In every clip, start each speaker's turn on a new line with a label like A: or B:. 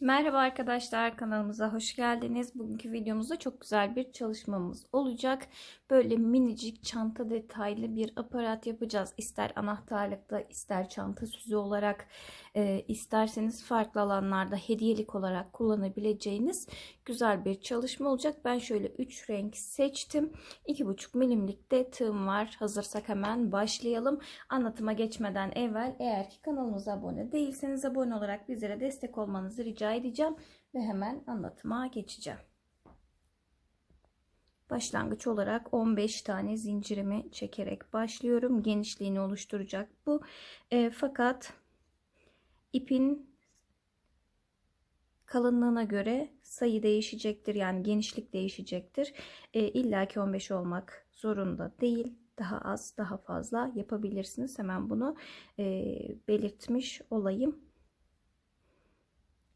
A: Merhaba arkadaşlar kanalımıza hoş geldiniz. Bugünkü videomuzda çok güzel bir çalışmamız olacak. Böyle minicik çanta detaylı bir aparat yapacağız. İster anahtarlıkta ister çanta süsü olarak e, isterseniz farklı alanlarda hediyelik olarak kullanabileceğiniz güzel bir çalışma olacak. Ben şöyle 3 renk seçtim. 2,5 milimlik de tığım var. Hazırsak hemen başlayalım. Anlatıma geçmeden evvel eğer ki kanalımıza abone değilseniz abone olarak bizlere destek olmanızı rica edeceğim ve hemen anlatıma geçeceğim. Başlangıç olarak 15 tane zincirimi çekerek başlıyorum. Genişliğini oluşturacak bu. E, fakat ipin kalınlığına göre sayı değişecektir. Yani genişlik değişecektir. E, İlla ki 15 olmak zorunda değil. Daha az, daha fazla yapabilirsiniz. Hemen bunu e, belirtmiş olayım.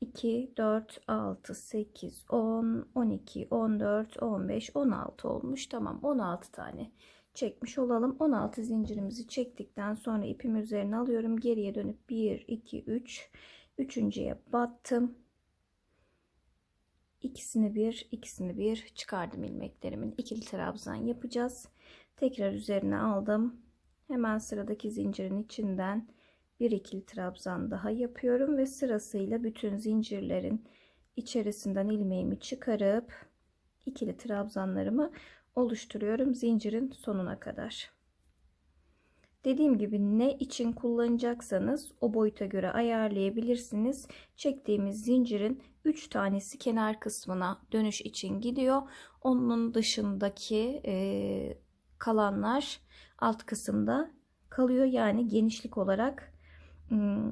A: 2, 4, 6, 8, 10, 12, 14, 15, 16 olmuş. Tamam 16 tane çekmiş olalım. 16 zincirimizi çektikten sonra ipim üzerine alıyorum. Geriye dönüp 1, 2, 3. Üçüncüye battım. İkisini bir, ikisini bir çıkardım ilmeklerimin. ikili trabzan yapacağız. Tekrar üzerine aldım. Hemen sıradaki zincirin içinden bir ikili trabzan daha yapıyorum ve sırasıyla bütün zincirlerin içerisinden ilmeğimi çıkarıp ikili trabzanlarımı oluşturuyorum zincirin sonuna kadar. Dediğim gibi ne için kullanacaksanız o boyuta göre ayarlayabilirsiniz. Çektiğimiz zincirin 3 tanesi kenar kısmına dönüş için gidiyor. Onun dışındaki e, kalanlar alt kısımda kalıyor. Yani genişlik olarak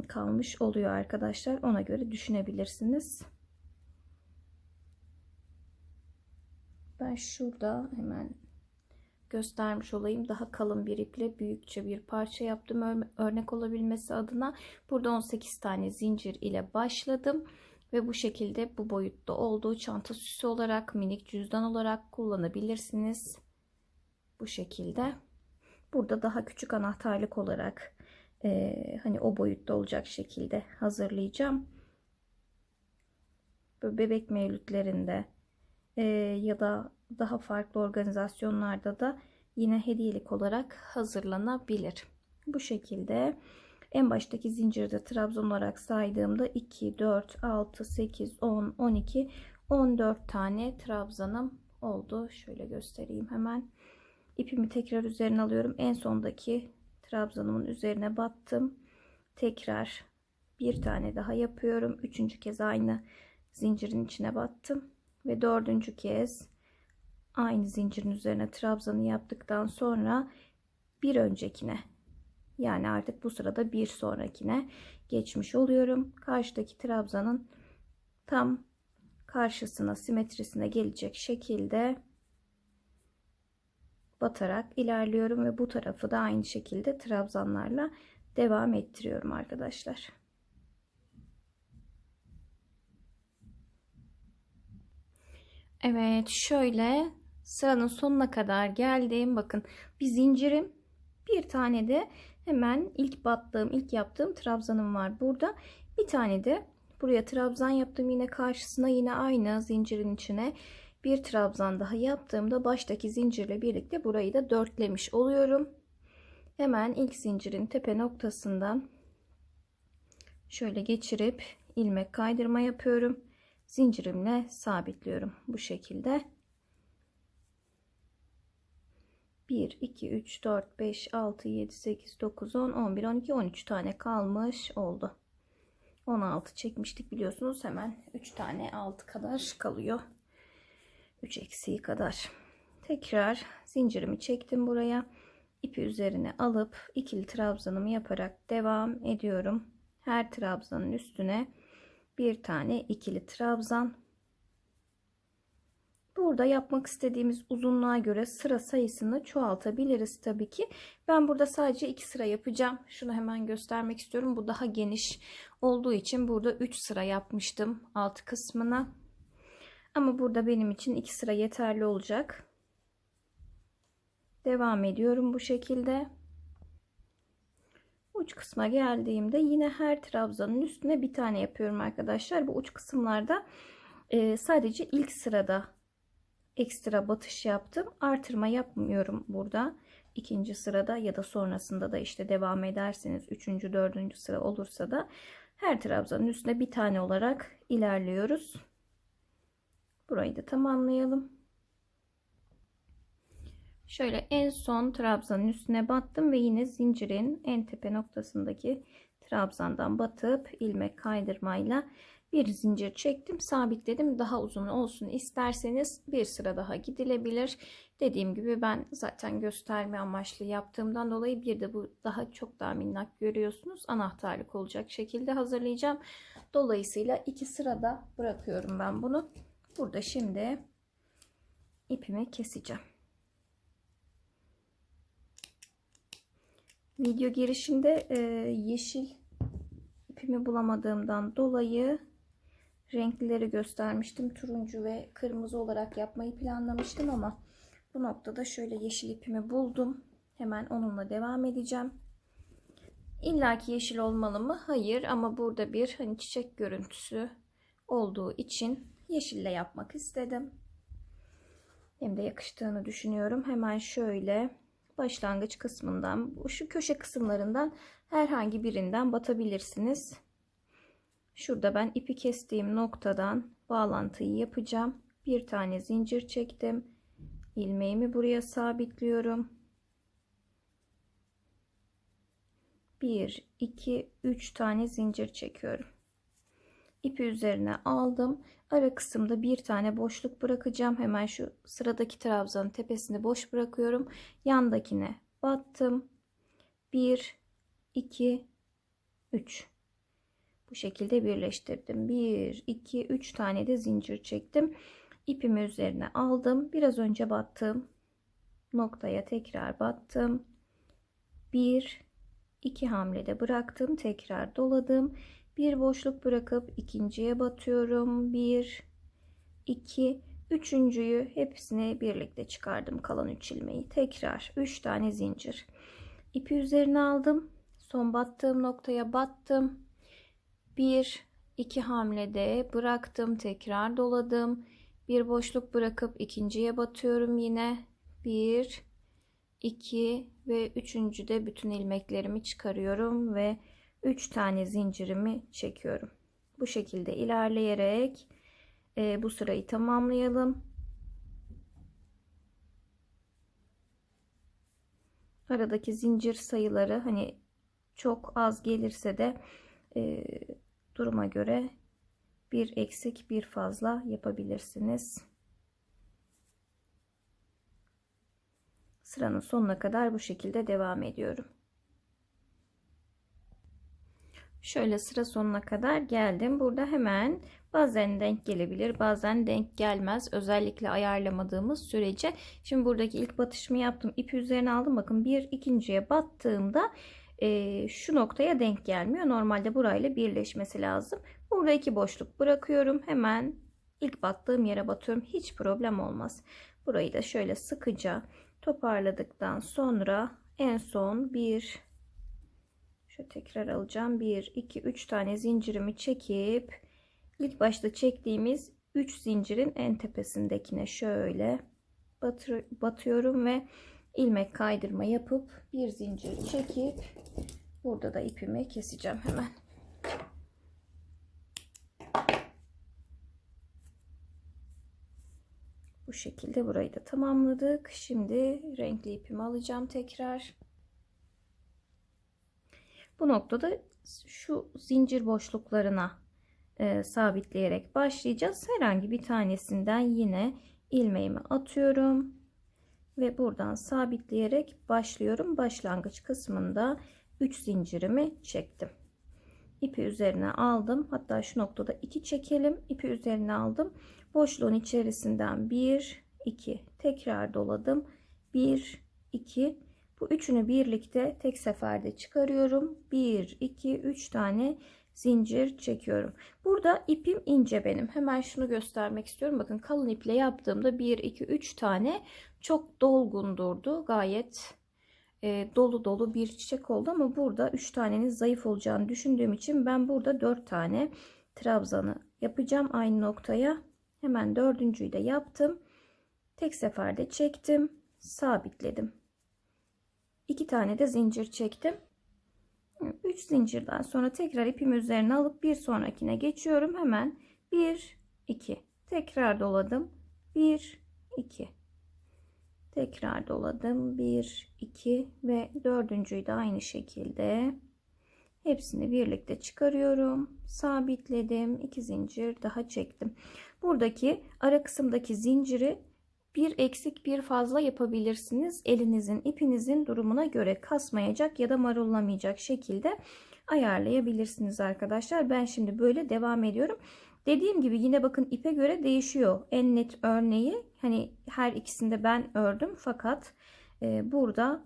A: kalmış oluyor arkadaşlar. Ona göre düşünebilirsiniz. Ben şurada hemen göstermiş olayım. Daha kalın bir iple büyükçe bir parça yaptım. Örnek olabilmesi adına burada 18 tane zincir ile başladım. Ve bu şekilde bu boyutta olduğu çanta süsü olarak minik cüzdan olarak kullanabilirsiniz. Bu şekilde. Burada daha küçük anahtarlık olarak e, hani o boyutta olacak şekilde hazırlayacağım. Böyle bebek mevlütlerinde e, ya da daha farklı organizasyonlarda da yine hediyelik olarak hazırlanabilir. Bu şekilde en baştaki zincirde trabzan olarak saydığımda 2, 4, 6, 8, 10, 12, 14 tane trabzanım oldu. Şöyle göstereyim hemen. İpimi tekrar üzerine alıyorum. En sondaki trabzanımın üzerine battım. Tekrar bir tane daha yapıyorum. Üçüncü kez aynı zincirin içine battım. Ve dördüncü kez aynı zincirin üzerine trabzanı yaptıktan sonra bir öncekine yani artık bu sırada bir sonrakine geçmiş oluyorum. Karşıdaki trabzanın tam karşısına simetrisine gelecek şekilde batarak ilerliyorum ve bu tarafı da aynı şekilde trabzanlarla devam ettiriyorum arkadaşlar. Evet şöyle sıranın sonuna kadar geldim. Bakın bir zincirim bir tane de hemen ilk battığım ilk yaptığım trabzanım var burada. Bir tane de buraya trabzan yaptım yine karşısına yine aynı zincirin içine bir trabzan daha yaptığımda baştaki zincirle birlikte burayı da dörtlemiş oluyorum. Hemen ilk zincirin tepe noktasından şöyle geçirip ilmek kaydırma yapıyorum. Zincirimle sabitliyorum bu şekilde. 1 2 3 4 5 6 7 8 9 10 11 12 13 tane kalmış oldu. 16 çekmiştik biliyorsunuz hemen 3 tane 6 kadar kalıyor. 3 eksiği kadar. Tekrar zincirimi çektim buraya. ipi üzerine alıp ikili trabzanımı yaparak devam ediyorum. Her trabzanın üstüne bir tane ikili trabzan. Burada yapmak istediğimiz uzunluğa göre sıra sayısını çoğaltabiliriz tabii ki. Ben burada sadece iki sıra yapacağım. Şunu hemen göstermek istiyorum. Bu daha geniş olduğu için burada 3 sıra yapmıştım alt kısmına. Ama burada benim için iki sıra yeterli olacak. Devam ediyorum bu şekilde. uç kısma geldiğimde yine her trabzanın üstüne bir tane yapıyorum arkadaşlar. Bu uç kısımlarda e, sadece ilk sırada ekstra batış yaptım. Artırma yapmıyorum burada. İkinci sırada ya da sonrasında da işte devam ederseniz üçüncü, dördüncü sıra olursa da her trabzanın üstüne bir tane olarak ilerliyoruz. Burayı da tamamlayalım. Şöyle en son trabzanın üstüne battım ve yine zincirin en tepe noktasındaki trabzandan batıp ilmek kaydırmayla bir zincir çektim. Sabitledim daha uzun olsun isterseniz bir sıra daha gidilebilir. Dediğim gibi ben zaten gösterme amaçlı yaptığımdan dolayı bir de bu daha çok daha minnak görüyorsunuz. Anahtarlık olacak şekilde hazırlayacağım. Dolayısıyla iki sırada bırakıyorum ben bunu burada şimdi ipimi keseceğim video girişinde e, yeşil ipimi bulamadığımdan dolayı renklileri göstermiştim. Turuncu ve kırmızı olarak yapmayı planlamıştım ama bu noktada şöyle yeşil ipimi buldum. Hemen onunla devam edeceğim. İlla ki yeşil olmalı mı? Hayır ama burada bir hani çiçek görüntüsü olduğu için yeşille yapmak istedim. Hem de yakıştığını düşünüyorum. Hemen şöyle başlangıç kısmından şu köşe kısımlarından herhangi birinden batabilirsiniz. Şurada ben ipi kestiğim noktadan bağlantıyı yapacağım. Bir tane zincir çektim. ilmeğimi buraya sabitliyorum. 1 2 3 tane zincir çekiyorum. İpi üzerine aldım. Ara kısımda bir tane boşluk bırakacağım. Hemen şu sıradaki trabzanın tepesini boş bırakıyorum. Yandakine battım. 1 2 3 bu şekilde birleştirdim. 1 2 3 tane de zincir çektim. İpimi üzerine aldım. Biraz önce battım noktaya tekrar battım. 1 2 hamlede bıraktım. Tekrar doladım. Bir boşluk bırakıp ikinciye batıyorum. 1 2 Üçüncüyü hepsini birlikte çıkardım kalan 3 ilmeği. Tekrar 3 tane zincir. İpi üzerine aldım. Son battığım noktaya battım. Bir, iki hamlede bıraktım. Tekrar doladım. Bir boşluk bırakıp ikinciye batıyorum yine. Bir, iki ve üçüncüde bütün ilmeklerimi çıkarıyorum ve üç tane zincirimi çekiyorum. Bu şekilde ilerleyerek e, bu sırayı tamamlayalım. Aradaki zincir sayıları hani çok az gelirse de e, duruma göre bir eksik bir fazla yapabilirsiniz. Sıranın sonuna kadar bu şekilde devam ediyorum. Şöyle sıra sonuna kadar geldim. Burada hemen bazen denk gelebilir, bazen denk gelmez. Özellikle ayarlamadığımız sürece. Şimdi buradaki ilk batışımı yaptım. İpi üzerine aldım. Bakın bir ikinciye battığımda e, şu noktaya denk gelmiyor. Normalde burayla birleşmesi lazım. Burada iki boşluk bırakıyorum. Hemen ilk battığım yere batıyorum. Hiç problem olmaz. Burayı da şöyle sıkıca toparladıktan sonra en son bir tekrar alacağım. 1 2 3 tane zincirimi çekip ilk başta çektiğimiz 3 zincirin en tepesindekine şöyle batır, batıyorum ve ilmek kaydırma yapıp bir zincir çekip burada da ipimi keseceğim hemen. Bu şekilde burayı da tamamladık. Şimdi renkli ipimi alacağım tekrar. Bu noktada şu zincir boşluklarına e, sabitleyerek başlayacağız. Herhangi bir tanesinden yine ilmeğimi atıyorum ve buradan sabitleyerek başlıyorum. Başlangıç kısmında 3 zincirimi çektim. İpi üzerine aldım. Hatta şu noktada 2 çekelim. İpi üzerine aldım. Boşluğun içerisinden 1 2 tekrar doladım. 1 2 bu üçünü birlikte tek seferde çıkarıyorum. 1 2 3 tane zincir çekiyorum. Burada ipim ince benim. Hemen şunu göstermek istiyorum. Bakın kalın iple yaptığımda 1 2 3 tane çok dolgun durdu. Gayet e, dolu dolu bir çiçek oldu ama burada 3 tanenin zayıf olacağını düşündüğüm için ben burada 4 tane trabzanı yapacağım aynı noktaya. Hemen dördüncüyü de yaptım. Tek seferde çektim, sabitledim. 2 tane de zincir çektim. 3 zincirden sonra tekrar ipimi üzerine alıp bir sonrakine geçiyorum. Hemen 1 2 tekrar doladım. 1 2 tekrar doladım 1 2 ve dördüncüyü de aynı şekilde hepsini birlikte çıkarıyorum sabitledim 2 zincir daha çektim buradaki ara kısımdaki zinciri bir eksik bir fazla yapabilirsiniz elinizin ipinizin durumuna göre kasmayacak ya da marullamayacak şekilde ayarlayabilirsiniz arkadaşlar ben şimdi böyle devam ediyorum Dediğim gibi yine bakın ipe göre değişiyor. En net örneği hani her ikisinde ben ördüm fakat e, burada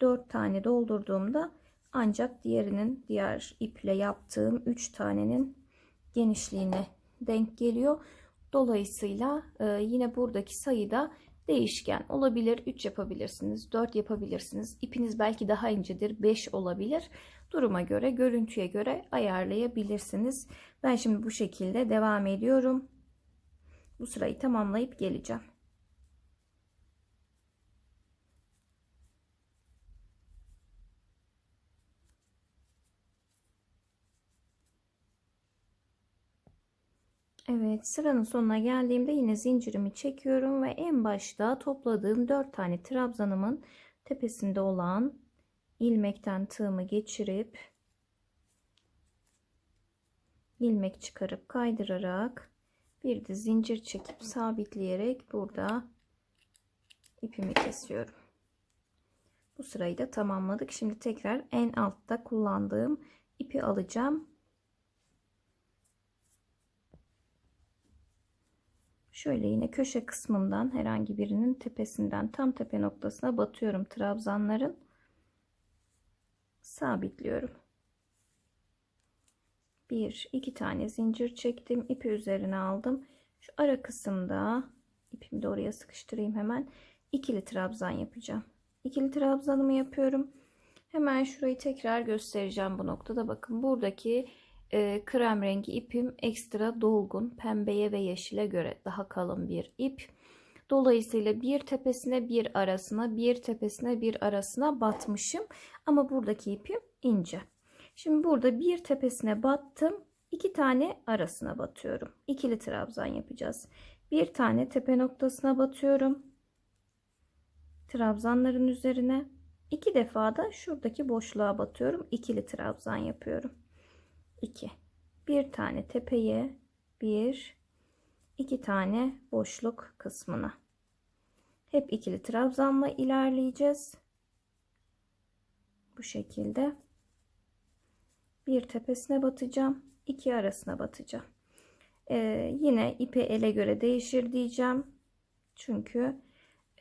A: 4 tane doldurduğumda ancak diğerinin diğer iple yaptığım 3 tanenin genişliğine denk geliyor. Dolayısıyla e, yine buradaki sayıda değişken olabilir. 3 yapabilirsiniz, 4 yapabilirsiniz. İpiniz belki daha incedir, 5 olabilir duruma göre, görüntüye göre ayarlayabilirsiniz. Ben şimdi bu şekilde devam ediyorum. Bu sırayı tamamlayıp geleceğim. Evet sıranın sonuna geldiğimde yine zincirimi çekiyorum ve en başta topladığım 4 tane trabzanımın tepesinde olan ilmekten tığımı geçirip ilmek çıkarıp kaydırarak bir de zincir çekip sabitleyerek burada ipimi kesiyorum. Bu sırayı da tamamladık. Şimdi tekrar en altta kullandığım ipi alacağım. Şöyle yine köşe kısmından herhangi birinin tepesinden tam tepe noktasına batıyorum trabzanların sabitliyorum. Bir, iki tane zincir çektim. ipi üzerine aldım. Şu ara kısımda ipimi de oraya sıkıştırayım hemen. ikili trabzan yapacağım. İkili trabzanımı yapıyorum. Hemen şurayı tekrar göstereceğim bu noktada. Bakın buradaki e, krem rengi ipim ekstra dolgun. Pembeye ve yeşile göre daha kalın bir ip. Dolayısıyla bir tepesine bir arasına, bir tepesine bir arasına batmışım. Ama buradaki ipim ince. Şimdi burada bir tepesine battım. iki tane arasına batıyorum. İkili trabzan yapacağız. Bir tane tepe noktasına batıyorum. Trabzanların üzerine. iki defa da şuradaki boşluğa batıyorum. İkili trabzan yapıyorum. 2. Bir tane tepeye, bir, iki tane boşluk kısmına. Hep ikili trabzanla ilerleyeceğiz. Bu şekilde. Bir tepesine batacağım. iki arasına batacağım. Ee, yine ipi ele göre değişir diyeceğim. Çünkü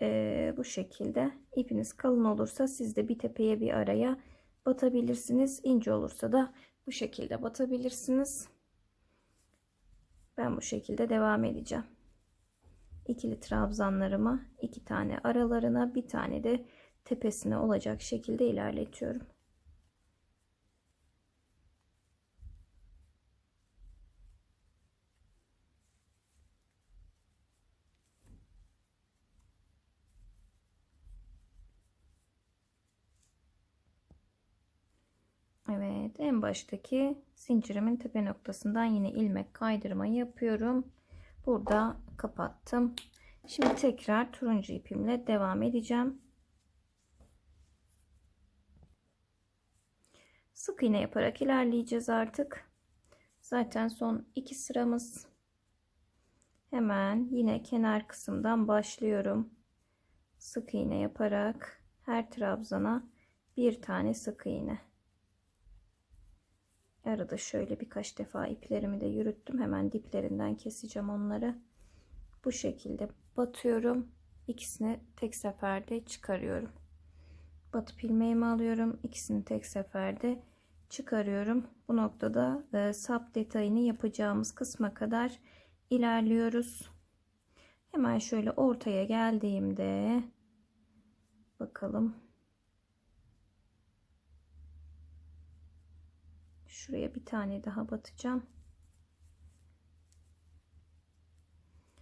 A: e, bu şekilde ipiniz kalın olursa siz de bir tepeye bir araya batabilirsiniz. İnce olursa da bu şekilde batabilirsiniz. Ben bu şekilde devam edeceğim. İkili trabzanlarımı iki tane aralarına bir tane de tepesine olacak şekilde ilerletiyorum. Evet en baştaki zincirimin tepe noktasından yine ilmek kaydırma yapıyorum. Burada kapattım. Şimdi tekrar turuncu ipimle devam edeceğim. Sık iğne yaparak ilerleyeceğiz artık. Zaten son iki sıramız. Hemen yine kenar kısımdan başlıyorum. Sık iğne yaparak her trabzana bir tane sık iğne. Arada şöyle birkaç defa iplerimi de yürüttüm. Hemen diplerinden keseceğim onları. Bu şekilde batıyorum. İkisini tek seferde çıkarıyorum. Batıp ilmeğimi alıyorum. İkisini tek seferde çıkarıyorum. Bu noktada e, sap detayını yapacağımız kısma kadar ilerliyoruz. Hemen şöyle ortaya geldiğimde bakalım Şuraya bir tane daha batacağım.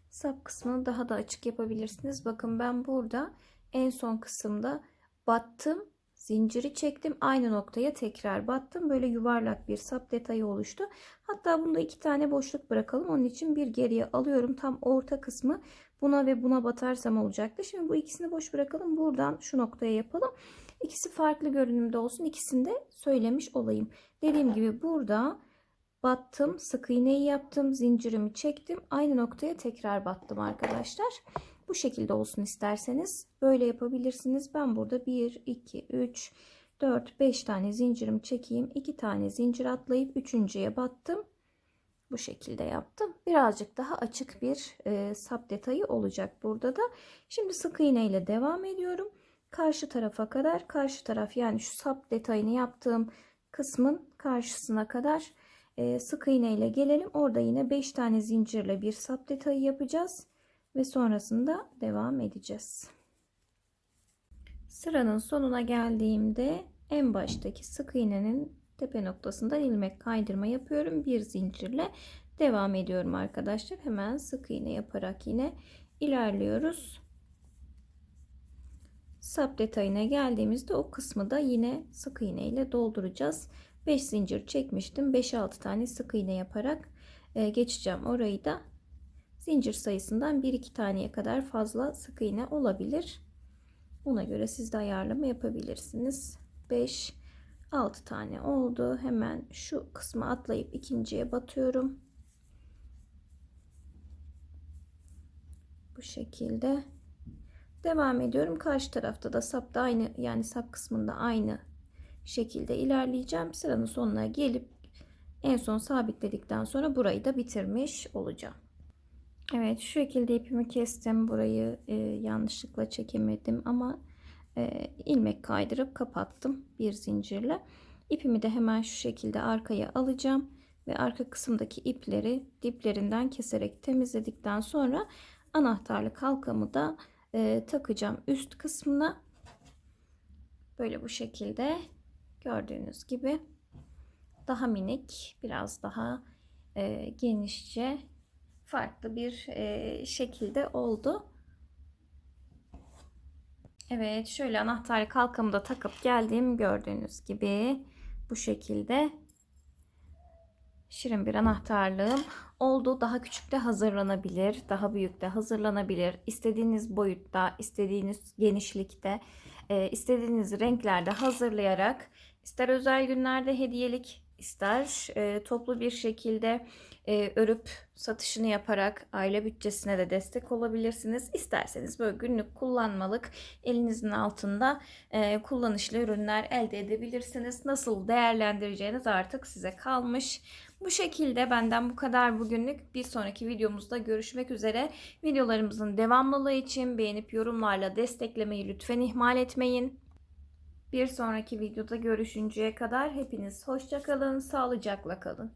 A: Sap kısmını daha da açık yapabilirsiniz. Bakın ben burada en son kısımda battım. Zinciri çektim. Aynı noktaya tekrar battım. Böyle yuvarlak bir sap detayı oluştu. Hatta bunda iki tane boşluk bırakalım. Onun için bir geriye alıyorum. Tam orta kısmı buna ve buna batarsam olacaktı. Şimdi bu ikisini boş bırakalım. Buradan şu noktaya yapalım. İkisi farklı görünümde olsun. İkisini de söylemiş olayım. Dediğim gibi burada battım. Sık iğneyi yaptım. Zincirimi çektim. Aynı noktaya tekrar battım arkadaşlar. Bu şekilde olsun isterseniz böyle yapabilirsiniz. Ben burada 1, 2, 3, 4, 5 tane zincirimi çekeyim. 2 tane zincir atlayıp üçüncüye battım. Bu şekilde yaptım. Birazcık daha açık bir e, sap detayı olacak burada da. Şimdi sık iğne ile devam ediyorum. Karşı tarafa kadar karşı taraf yani şu sap detayını yaptığım kısmın karşısına kadar e, sık iğne ile gelelim. Orada yine 5 tane zincirle bir sap detayı yapacağız ve sonrasında devam edeceğiz. Sıranın sonuna geldiğimde en baştaki sık iğnenin tepe noktasından ilmek kaydırma yapıyorum. Bir zincirle devam ediyorum arkadaşlar. Hemen sık iğne yaparak yine ilerliyoruz. Sap detayına geldiğimizde o kısmı da yine sık iğne ile dolduracağız. 5 zincir çekmiştim. 5-6 tane sık iğne yaparak e, geçeceğim. Orayı da zincir sayısından 1-2 taneye kadar fazla sık iğne olabilir. Ona göre siz de ayarlama yapabilirsiniz. 5 6 tane oldu. Hemen şu kısmı atlayıp ikinciye batıyorum. Bu şekilde devam ediyorum. Karşı tarafta da sap da aynı yani sap kısmında aynı şekilde ilerleyeceğim. Sıranın sonuna gelip en son sabitledikten sonra burayı da bitirmiş olacağım. Evet şu şekilde ipimi kestim. Burayı e, yanlışlıkla çekemedim ama e, ilmek kaydırıp kapattım bir zincirle. İpimi de hemen şu şekilde arkaya alacağım ve arka kısımdaki ipleri diplerinden keserek temizledikten sonra anahtarlık halkamı da e, takacağım üst kısmına. Böyle bu şekilde gördüğünüz gibi daha minik biraz daha e, genişçe farklı bir e, şekilde oldu. Evet şöyle anahtarlık halkamı da takıp geldim gördüğünüz gibi bu şekilde şirin bir anahtarlığım oldu. Daha küçük de hazırlanabilir, daha büyük de hazırlanabilir. İstediğiniz boyutta, istediğiniz genişlikte, e, istediğiniz renklerde hazırlayarak ister özel günlerde hediyelik ister e, toplu bir şekilde e, örüp satışını yaparak aile bütçesine de destek olabilirsiniz. İsterseniz böyle günlük kullanmalık elinizin altında e, kullanışlı ürünler elde edebilirsiniz. Nasıl değerlendireceğiniz artık size kalmış. Bu şekilde benden bu kadar bugünlük. Bir sonraki videomuzda görüşmek üzere. Videolarımızın devamlılığı için beğenip yorumlarla desteklemeyi lütfen ihmal etmeyin. Bir sonraki videoda görüşünceye kadar hepiniz hoşçakalın, sağlıcakla kalın.